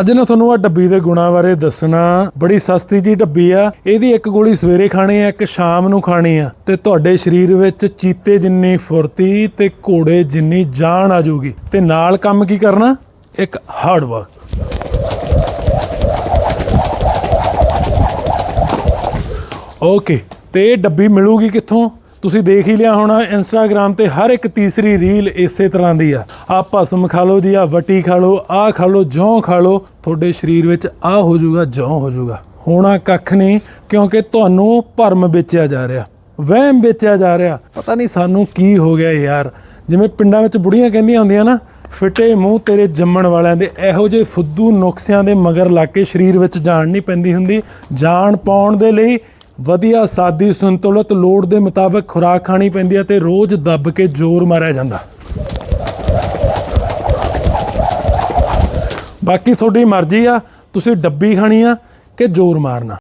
ਅੱਜ ਨਾ ਤੁਹਾਨੂੰ ਆ ਡੱਬੀ ਦੇ ਗੁਣਾਂ ਬਾਰੇ ਦੱਸਣਾ। ਬੜੀ ਸਸਤੀ ਜੀ ਡੱਬੀ ਆ। ਇਹਦੀ ਇੱਕ ਗੋਲੀ ਸਵੇਰੇ ਖਾਣੀ ਆ, ਇੱਕ ਸ਼ਾਮ ਨੂੰ ਖਾਣੀ ਆ। ਤੇ ਤੁਹਾਡੇ ਸਰੀਰ ਵਿੱਚ ਚੀਤੇ ਜਿੰਨੀ ਫੁਰਤੀ ਤੇ ਘੋੜੇ ਜਿੰਨੀ ਜਾਨ ਆ ਜਾਊਗੀ। ਤੇ ਨਾਲ ਕੰਮ ਕੀ ਕਰਨਾ? ਇੱਕ ਹਾਰਡ ਵਰਕ ਓਕੇ ਤੇ ਇਹ ਡੱਬੀ ਮਿਲੂਗੀ ਕਿੱਥੋਂ? ਤੁਸੀਂ ਦੇਖ ਹੀ ਲਿਆ ਹੋਣਾ ਇੰਸਟਾਗ੍ਰam ਤੇ ਹਰ ਇੱਕ ਤੀਸਰੀ ਰੀਲ ਇਸੇ ਤਰ੍ਹਾਂ ਦੀ ਆ। ਆ ਭਸਮ ਖਾ ਲਓ ਜੀ ਆ ਵਟੀ ਖਾ ਲਓ ਆ ਖਾ ਲਓ, ਜੌਂ ਖਾ ਲਓ, ਤੁਹਾਡੇ ਸਰੀਰ ਵਿੱਚ ਆ ਹੋ ਜਾਊਗਾ, ਜੌਂ ਹੋ ਜਾਊਗਾ। ਹੋਣਾ ਕੱਖ ਨਹੀਂ, ਕਿਉਂਕਿ ਤੁਹਾਨੂੰ ਭਰਮ ਵੇਚਿਆ ਜਾ ਰਿਹਾ, ਵਹਿਮ ਵੇਚਿਆ ਜਾ ਰਿਹਾ। ਪਤਾ ਨਹੀਂ ਸਾਨੂੰ ਕੀ ਹੋ ਗਿਆ ਯਾਰ। ਜਿਵੇਂ ਪਿੰਡਾਂ ਵਿੱਚ ਬੁੜੀਆਂ ਕਹਿੰਦੀਆਂ ਹੁੰਦੀਆਂ ਨਾ, ਫਿੱਟੇ ਮੂੰਹ ਤੇਰੇ ਜੰਮਣ ਵਾਲਿਆਂ ਦੇ, ਇਹੋ ਜਿਹੇ ਫੁੱਦੂ ਨੁਕਸਿਆਂ ਦੇ ਮਗਰ ਲਾ ਕੇ ਸਰੀਰ ਵਿੱਚ ਜਾਣ ਨਹੀਂ ਪੈਂਦੀ ਹੁੰਦੀ। ਜਾਣ ਪਾਉਣ ਦੇ ਲਈ ਵਧੀਆ ਸਾਦੀ ਸੰਤੁਲਿਤ ਲੋੜ ਦੇ ਮੁਤਾਬਕ ਖੁਰਾਕ ਖਾਣੀ ਪੈਂਦੀ ਹੈ ਤੇ ਰੋਜ਼ ਦੱਬ ਕੇ ਜ਼ੋਰ ਮਾਰਿਆ ਜਾਂਦਾ। ਬਾਕੀ ਤੁਹਾਡੀ ਮਰਜ਼ੀ ਆ, ਤੁਸੀਂ ਡੱਬੀ ਖਾਣੀ ਆ ਕਿ ਜ਼ੋਰ ਮਾਰਨਾ।